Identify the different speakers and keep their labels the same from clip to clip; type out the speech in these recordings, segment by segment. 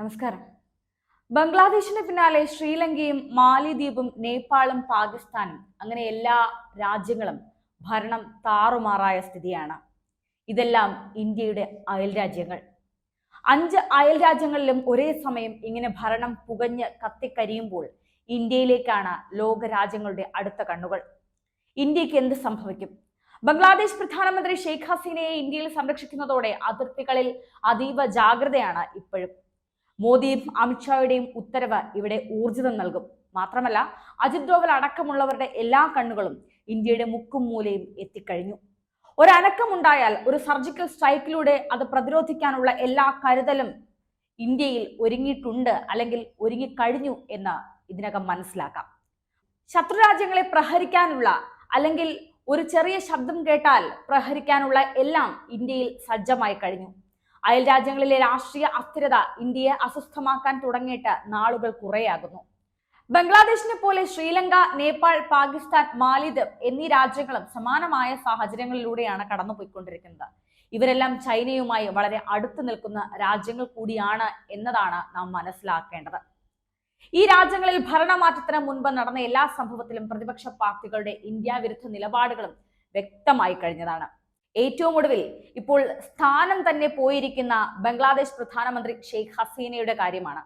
Speaker 1: നമസ്കാരം. ബംഗ്ലാദേശിന് പിന്നാലെ ശ്രീലങ്കയും മാലിദ്വീപും നേപ്പാളും പാകിസ്ഥാനും അങ്ങനെ എല്ലാ രാജ്യങ്ങളും ഭരണം താറുമാറായ സ്ഥിതിയാണ്. ഇതെല്ലാം ഇന്ത്യയുടെ അയൽ രാജ്യങ്ങൾ. അഞ്ച് അയൽ രാജ്യങ്ങളിലും ഒരേ സമയം ഇങ്ങനെ ഭരണം പുകഞ്ഞ് കത്തിക്കരിയുമ്പോൾ ഇന്ത്യയിലേക്കാണ് ലോകരാജ്യങ്ങളുടെ അടുത്ത കണ്ണുകൾ. ഇന്ത്യയ്ക്ക് എന്ത് സംഭവിക്കും? ബംഗ്ലാദേശ് പ്രധാനമന്ത്രി ഷെയ്ഖ് ഹസീനയെ ഇന്ത്യയിൽ സംരക്ഷിക്കുന്നതോടെ അതിർത്തികളിൽ അതീവ ജാഗ്രതയാണ് ഇപ്പോഴും. മോദിയും അമിത്ഷായുടെയും ഉത്തരവ് ഇവിടെ ഊർജിതം നൽകും. മാത്രമല്ല അജിത് ഡോവൽ അടക്കമുള്ളവരുടെ എല്ലാ കണ്ണുകളും ഇന്ത്യയുടെ മുക്കും മൂലയും എത്തിക്കഴിഞ്ഞു. ഒരനക്കമുണ്ടായാൽ ഒരു സർജിക്കൽ സ്ട്രൈക്കിലൂടെ അത് പ്രതിരോധിക്കാനുള്ള എല്ലാ കരുതലും ഇന്ത്യയിൽ ഒരുങ്ങിയിട്ടുണ്ട് അല്ലെങ്കിൽ ഒരുങ്ങിക്കഴിഞ്ഞു എന്ന് ഇതിനകം മനസ്സിലാക്കാം. ശത്രുരാജ്യങ്ങളെ പ്രഹരിക്കാനുള്ള അല്ലെങ്കിൽ ഒരു ചെറിയ ശബ്ദം കേട്ടാൽ പ്രഹരിക്കാനുള്ള എല്ലാം ഇന്ത്യയിൽ സജ്ജമായി കഴിഞ്ഞു. അയൽ രാജ്യങ്ങളിലെ രാഷ്ട്രീയ അസ്ഥിരത ഇന്ത്യയെ അസ്വസ്ഥമാക്കാൻ തുടങ്ങിയിട്ട് നാളുകൾ കുറേയാകുന്നു. ബംഗ്ലാദേശിനെ പോലെ ശ്രീലങ്ക നേപ്പാൾ പാകിസ്ഥാൻ മാലിദ്വീപ് എന്നീ രാജ്യങ്ങളും സമാനമായ സാഹചര്യങ്ങളിലൂടെയാണ് കടന്നുപോയിക്കൊണ്ടിരിക്കുന്നത്. ഇവരെല്ലാം ചൈനയുമായി വളരെ അടുത്ത് നിൽക്കുന്ന രാജ്യങ്ങൾ കൂടിയാണ് എന്നതാണ് നാം മനസ്സിലാക്കേണ്ടത്. ഈ രാജ്യങ്ങളിൽ ഭരണമാറ്റത്തിന് മുൻപ് നടന്ന എല്ലാ സംഭവത്തിലും പ്രതിപക്ഷ പാർട്ടികളുടെ ഇന്ത്യ വിരുദ്ധ നിലപാടുകളും വ്യക്തമായി കഴിഞ്ഞതാണ്. ഏറ്റവും ഒടുവിൽ ഇപ്പോൾ സ്ഥാനം തന്നെ പോയിരിക്കുന്ന ബംഗ്ലാദേശ് പ്രധാനമന്ത്രി ഷെയ്ഖ് ഹസീനയുടെ കാര്യമാണ്.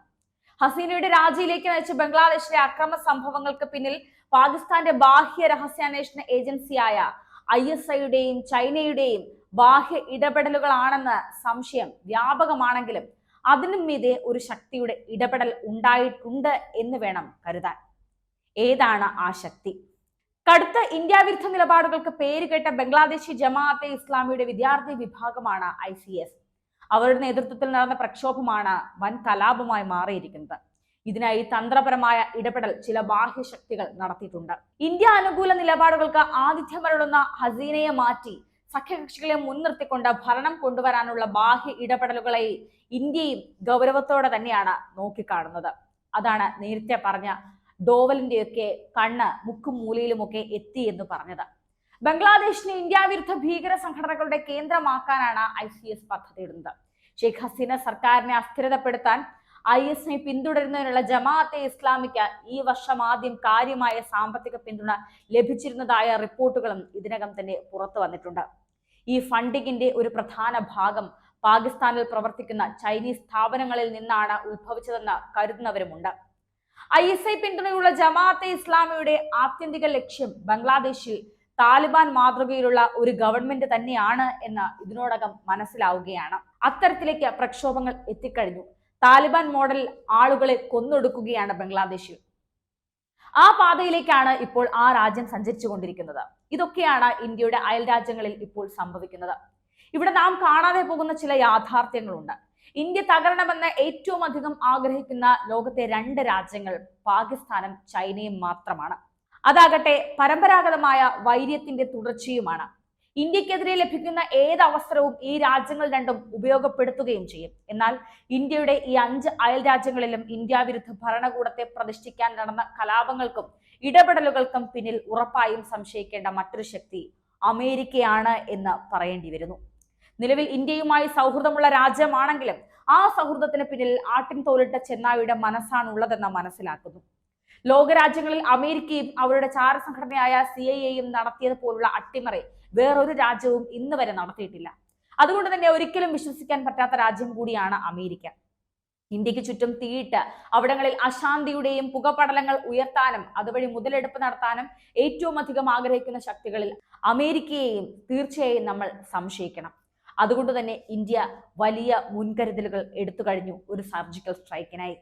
Speaker 1: ഹസീനയുടെ രാജിയിലേക്ക് നയിച്ച ബംഗ്ലാദേശിലെ അക്രമ സംഭവങ്ങൾക്ക് പിന്നിൽ പാകിസ്ഥാന്റെ ബാഹ്യ രഹസ്യാന്വേഷണ ഏജൻസിയായ ഐ എസ് ഐയുടെയും ചൈനയുടെയും ബാഹ്യ ഇടപെടലുകളാണെന്ന് സംശയം വ്യാപകമാണെങ്കിലും അതിനും മീതെ ഒരു ശക്തിയുടെ ഇടപെടൽ ഉണ്ടായിട്ടുണ്ട് എന്ന് വേണം കരുതാൻ. ഏതാണ് ആ ശക്തി? കടുത്ത ഇന്ത്യ വിരുദ്ധ നിലപാടുകൾക്ക് പേരുകേട്ട ബംഗ്ലാദേശി ജമാഅത്തെ ഇസ്ലാമിയുടെ വിദ്യാർത്ഥി വിഭാഗമാണ് ഐ സി എസ്. അവരുടെ നേതൃത്വത്തിൽ നടന്ന പ്രക്ഷോഭമാണ് വൻ കലാപമായി മാറിയിരിക്കുന്നത്. ഇതിനായി തന്ത്രപരമായ ഇടപെടൽ ചില ബാഹ്യശക്തികൾ നടത്തിയിട്ടുണ്ട്. ഇന്ത്യ അനുകൂല നിലപാടുകൾക്ക് ആതിഥ്യമരുളുന്ന ഹസീനയെ മാറ്റി സഖ്യകക്ഷികളെ മുൻനിർത്തിക്കൊണ്ട് ഭരണം കൊണ്ടുവരാനുള്ള ബാഹ്യ ഇടപെടലുകളെ ഇന്ത്യയും ഗൗരവത്തോടെ തന്നെയാണ് നോക്കിക്കാണുന്നത്. അതാണ് നേരത്തെ പറഞ്ഞ ഡോവലിന്റെയൊക്കെ കണ്ണ് മുക്കും മൂലയിലുമൊക്കെ എത്തി എന്ന് പറഞ്ഞത്. ബംഗ്ലാദേശിനെ ഇന്ത്യ വിരുദ്ധ ഭീകര സംഘടനകളുടെ കേന്ദ്രമാക്കാനാണ് ഐ സി എസ് പദ്ധതി ഇടുന്നത്. ഷെയ്ഖ് ഹസീന സർക്കാരിനെ അസ്ഥിരതപ്പെടുത്താൻ ഐ എസ് ഐ പിന്തുടരുന്നതിനുള്ള ജമാഅത്തെ ഇസ്ലാമിക്ക് ഈ വർഷം ആദ്യം കാര്യമായ സാമ്പത്തിക പിന്തുണ ലഭിച്ചിരുന്നതായ റിപ്പോർട്ടുകളും ഇതിനകം തന്നെ പുറത്തു വന്നിട്ടുണ്ട്. ഈ ഫണ്ടിങ്ങിന്റെ ഒരു പ്രധാന ഭാഗം പാകിസ്ഥാനിൽ പ്രവർത്തിക്കുന്ന ചൈനീസ് സ്ഥാപനങ്ങളിൽ നിന്നാണ് ഉത്ഭവിച്ചതെന്ന് കരുതുന്നവരുമുണ്ട്. ഐ എസ് ഐ പിന്തുണയുള്ള ജമാഅത്തെ ഇസ്ലാമിയുടെ ആത്യന്തിക ലക്ഷ്യം ബംഗ്ലാദേശിൽ താലിബാൻ മാതൃകയിലുള്ള ഒരു ഗവൺമെന്റ് തന്നെയാണ് എന്ന് ഇതിനോടകം മനസ്സിലാവുകയാണ്. അത്തരത്തിലേക്ക് പ്രക്ഷോഭങ്ങൾ എത്തിക്കഴിഞ്ഞു. താലിബാൻ മോഡൽ ആളുകളെ കൊന്നൊടുക്കുകയാണ് ബംഗ്ലാദേശിൽ. ആ പാതയിലേക്കാണ് ഇപ്പോൾ ആ രാജ്യം സഞ്ചരിച്ചു കൊണ്ടിരിക്കുന്നത് ഇതൊക്കെയാണ് ഇന്ത്യയുടെ അയൽ രാജ്യങ്ങളിൽ ഇപ്പോൾ സംഭവിക്കുന്നത്. ഇവിടെ നാം കാണാതെ പോകുന്ന ചില യാഥാർത്ഥ്യങ്ങളുണ്ട്. ഇന്ത്യ തകരണമെന്ന് ഏറ്റവും അധികം ആഗ്രഹിക്കുന്ന ലോകത്തെ രണ്ട് രാജ്യങ്ങൾ പാകിസ്ഥാനും ചൈനയും മാത്രമാണ്. അതാകട്ടെ പരമ്പരാഗതമായ വൈര്യത്തിന്റെ തുടർച്ചയുമാണ്. ഇന്ത്യക്കെതിരെ ലഭിക്കുന്ന ഏത് അവസരവും ഈ രാജ്യങ്ങൾ രണ്ടും ഉപയോഗപ്പെടുത്തുകയും ചെയ്യും. എന്നാൽ ഇന്ത്യയുടെ ഈ അഞ്ച് അയൽ രാജ്യങ്ങളിലും ഇന്ത്യ വിരുദ്ധ ഭരണകൂടത്തെ പ്രതിഷ്ഠിക്കാൻ നടന്ന കലാപങ്ങൾക്കും ഇടപെടലുകൾക്കും പിന്നിൽ ഉറപ്പായും സംശയിക്കേണ്ട മറ്റൊരു ശക്തി അമേരിക്കയാണ് എന്ന് പറയേണ്ടി വരുന്നു. നിലവിൽ ഇന്ത്യയുമായി സൗഹൃദമുള്ള രാജ്യമാണെങ്കിലും ആ സൗഹൃദത്തിന് പിന്നിൽ ആട്ടിൻ തോലിട്ട ചെന്നായുടെ മനസ്സാണുള്ളതെന്ന് മനസ്സിലാക്കുന്നു. ലോകരാജ്യങ്ങളിൽ അമേരിക്കയും അവരുടെ ചാരസംഘടനയായ സി ഐ എയും നടത്തിയത് പോലുള്ള അട്ടിമറി വേറൊരു രാജ്യവും ഇന്ന് വരെ നടത്തിയിട്ടില്ല. അതുകൊണ്ട് തന്നെ ഒരിക്കലും വിശ്വസിക്കാൻ പറ്റാത്ത രാജ്യം കൂടിയാണ് അമേരിക്ക. ഇന്ത്യയ്ക്ക് ചുറ്റും തീയിട്ട് അവിടങ്ങളിൽ അശാന്തിയുടെയും പുകപടലങ്ങൾ ഉയർത്താനും അതുവഴി മുതലെടുപ്പ് നടത്താനും ഏറ്റവും അധികം ആഗ്രഹിക്കുന്ന ശക്തികളിൽ അമേരിക്കയെയും തീർച്ചയായും നമ്മൾ സംശയിക്കണം. അതുകൊണ്ട് തന്നെ ഇന്ത്യ വലിയ മുൻകരുതലുകൾ എടുത്തു കഴിഞ്ഞു ഒരു സർജിക്കൽ സ്ട്രൈക്കിനായി.